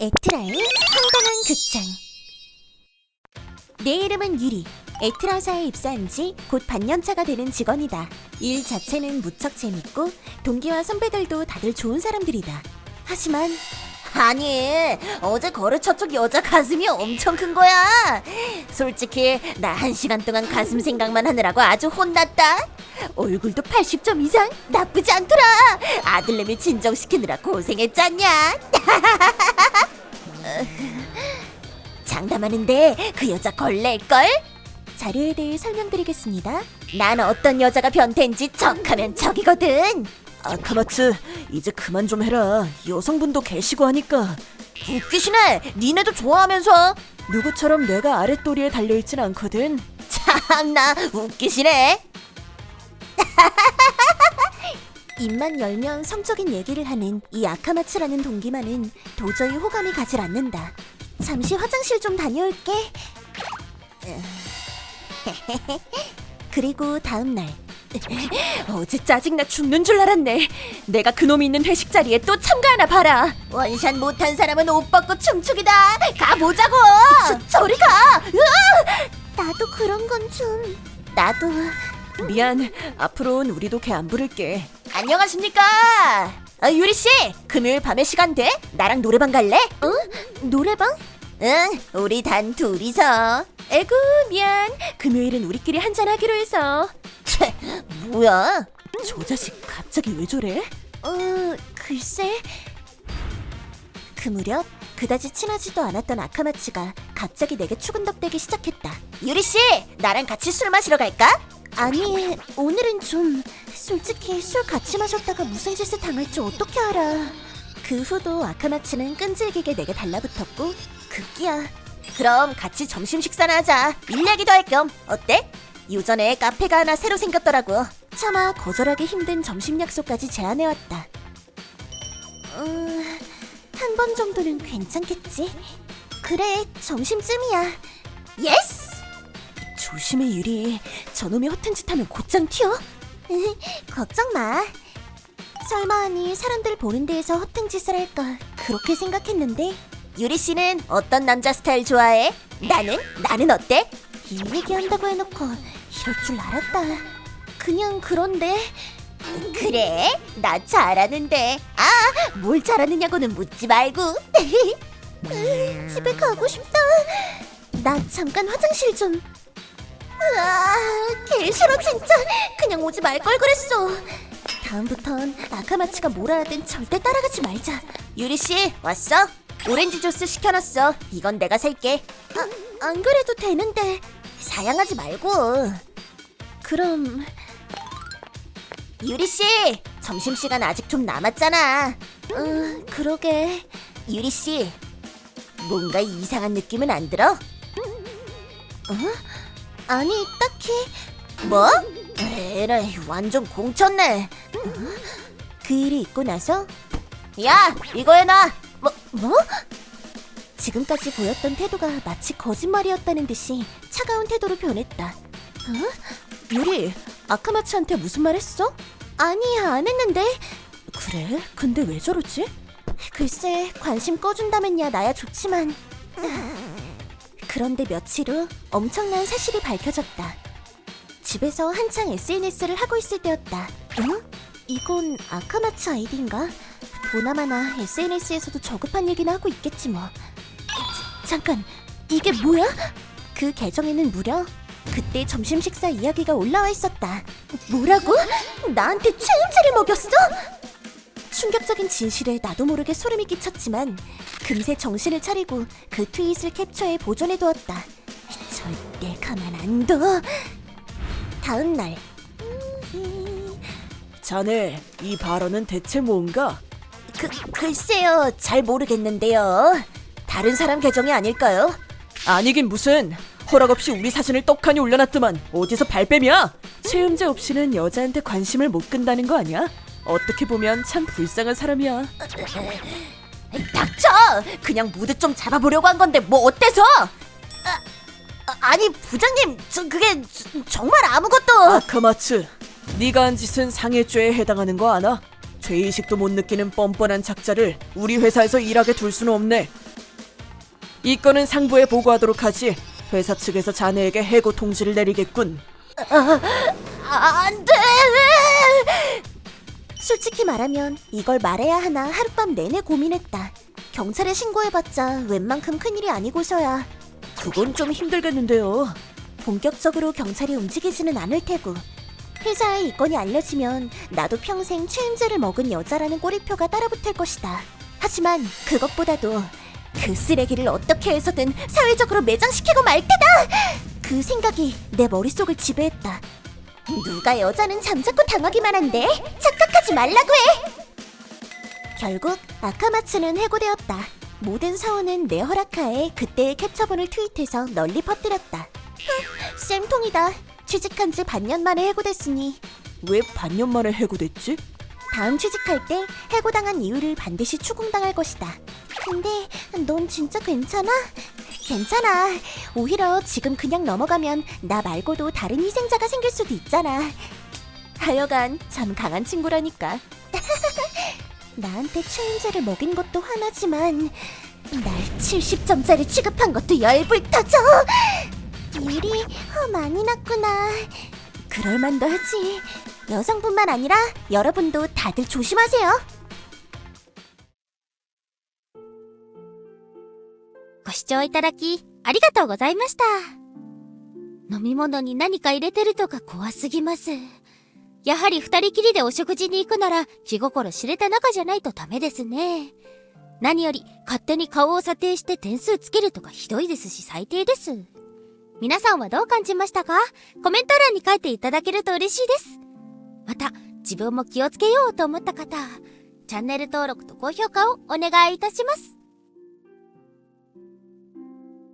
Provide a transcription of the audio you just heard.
에트라의 황당한 극장. 내 이름은 유리. 에트라사에 입사한 지 곧 반년차가 되는 직원이다. 일 자체는 무척 재밌고 동기와 선배들도 다들 좋은 사람들이다. 하지만 아니 어제 거래처 쪽 여자 가슴이 엄청 큰 거야. 솔직히 나 한 시간 동안 가슴 생각만 하느라고 아주 혼났다. 얼굴도 80점 이상 나쁘지 않더라. 아들내미 진정시키느라 고생했잖냐 장담하는데 그 여자 걸레일걸? 자료에 대해 설명드리겠습니다. 난 어떤 여자가 변태인지 척하면 척이거든. 아카마츠 이제 그만 좀 해라 여성분도 계시고 하니까 웃기시네. 니네도 좋아하면서. 누구처럼 뇌가 아랫도리에 달려있진 않거든 참나 웃기시네. 입만 열면 성적인 얘기를 하는 이 아카마츠라는 동기만은 도저히 호감이 가질 않는다. 잠시 화장실 좀 다녀올게. 그리고 다음 날 어제 짜증나 죽는 줄 알았네 내가 그놈이 있는 회식 자리에 또 참가하나 봐라 원샷 못한 사람은 옷 벗고 춤추기다. 가보자고. 저, 저리 가. 나도 그런 건 좀. 나도. 미안 앞으로는 우리도 걔 안 부를게 안녕하십니까. 아, 유리 씨, 금요일 밤에 시간 돼? 나랑 노래방 갈래? 응? 노래방? 응, 우리 단 둘이서. 에구 미안 금요일은 우리끼리 한잔 하기로 해서 채, 뭐야? 저 자식 갑자기 왜 저래? 어, 글쎄. 그 무렵 그다지 친하지도 않았던 아카마츠가 갑자기 내게 추근덕대기 시작했다. 유리 씨, 나랑 같이 술 마시러 갈까? 아니, 오늘은 좀 솔직히 술 같이 마셨다가 무슨 짓을 당할지 어떻게 알아? 그 후도 아카마츠는 끈질기게 내게 달라붙었고 급기야. 그럼 같이 점심 식사나 하자. 일 얘기도 할 겸 어때? 유전에 카페가 하나 새로 생겼더라고. 차마 거절하기 힘든 점심 약속까지 제안해왔다. 음, 한 번 정도는 괜찮겠지? 그래, 점심쯤이야. 예스! 조심해 유리 저놈이 허튼 짓 하면 곧장 튀어 걱정 마. 설마 하니 사람들 보는 데에서 허튼 짓을 할까 그렇게 생각했는데 유리 씨는 어떤 남자 스타일 좋아해? 나는 나는 어때? 이 얘기한다고 해놓고 이럴 줄 알았다. 그냥 그런데 그래 나 잘하는데 아 뭘 잘하느냐고는 묻지 말고 으, 집에 가고 싶다. 나 잠깐 화장실 좀. 으아, 개 싫어 진짜. 그냥 오지 말 걸 그랬어. 다음부턴 아카마츠가 뭐라 하든 절대 따라가지 말자. 유리 씨 왔어? 오렌지 주스 시켜놨어. 이건 내가 살게. 아, 안 그래도 되는데 사양하지 말고. 그럼 유리 씨 점심 시간 아직 좀 남았잖아. 응, 그러게. 유리 씨 뭔가 이상한 느낌은 안 들어? 어? 아니 딱히 뭐? 에라이 완전 공쳤네 어? 그 일이 있고 나서 야 이거 해놔 뭐? 뭐? 지금까지 보였던 태도가 마치 거짓말이었다는 듯이 차가운 태도로 변했다 어? 유리 아카마츠한테 무슨 말 했어? 아니 안 했는데 그래? 근데 왜 저러지? 글쎄 관심 꺼준다면야 나야 좋지만 그런데 며칠 후 엄청난 사실이 밝혀졌다 집에서 한창 SNS를 하고 있을 때였다 응? 이건 아카마츠 아이디인가? 보나마나 SNS에서도 저급한 얘기나 하고 있겠지 뭐 자, 잠깐 이게 뭐야? 그 계정에는 무려 그때 점심 식사 이야기가 올라와 있었다 뭐라고? 나한테 체험제를 먹였어? 충격적인 진실에 나도 모르게 소름이 끼쳤지만 금세 정신을 차리고 그 트윗을 캡처해 보존해 두었다. 절대 가만 안 둬. 다음 날 자네 이 발언은 대체 뭔가? 그, 글쎄요 잘 모르겠는데요. 다른 사람 계정이 아닐까요? 아니긴 무슨 허락 없이 우리 사진을 떡하니 올려놨더만 어디서 발뺌이야? 체험제 없이는 여자한테 관심을 못 끈다는 거 아니야? 어떻게 보면 참 불쌍한 사람이야 닥쳐! 그냥 무드 좀 잡아보려고 한 건데 뭐 어때서? 아, 아, 아니 부장님 저 그게 저- 정말 아무것도 아카마츠 네가 한 짓은 상해죄에 해당하는 거 아나? 죄의식도 못 느끼는 뻔뻔한 작자를 우리 회사에서 일하게 둘 수는 없네. 이 건은 상부에 보고하도록 하지. 회사 측에서 자네에게 해고 통지를 내리겠군. 아, 안 돼! 솔직히 말하면 이걸 말해야 하나 하룻밤 내내 고민했다. 경찰에 신고해봤자 웬만큼 큰일이 아니고서야 그건 좀 힘들겠는데요. 본격적으로 경찰이 움직이지는 않을 테고 회사에 이 건이 알려지면 나도 평생 최임제를 먹은 여자라는 꼬리표가 따라붙을 것이다. 하지만 그것보다도 그 쓰레기를 어떻게 해서든 사회적으로 매장시키고 말 테다! 그 생각이 내 머릿속을 지배했다. 누가 여자는 잠자코 당하기만 한데 착각하지 말라고 해! 결국 아카마츠는 해고되었다. 모든 사원은 내 허락하에 그때의 캡처본을 트윗해서 널리 퍼뜨렸다. 쌤통이다. 취직한 지 반년 만에 해고됐으니 왜 반년 만에 해고됐지? 다음 취직할 때 해고당한 이유를 반드시 추궁당할 것이다. 근데 넌 진짜 괜찮아? 괜찮아. 오히려 지금 그냥 넘어가면 나 말고도 다른 희생자가 생길 수도 있잖아. 하여간 참 강한 친구라니까. 나한테 최인자를 먹인 것도 화나지만 날 70점짜리 취급한 것도 열불 터져. 일이 어, 많이 났구나. 그럴만도 하지. 여성뿐만 아니라 여러분도 다들 조심하세요. 視聴いただき、ありがとうございました。飲み物に何か入れてるとか怖すぎます。やはり二人きりでお食事に行くなら気心知れた仲じゃないとダメですね。何より勝手に顔を査定して点数つけるとかひどいですし最低です。皆さんはどう感じましたか？コメント欄に書いていただけると嬉しいです。また、自分も気をつけようと思った方、チャンネル登録と高評価をお願いいたします。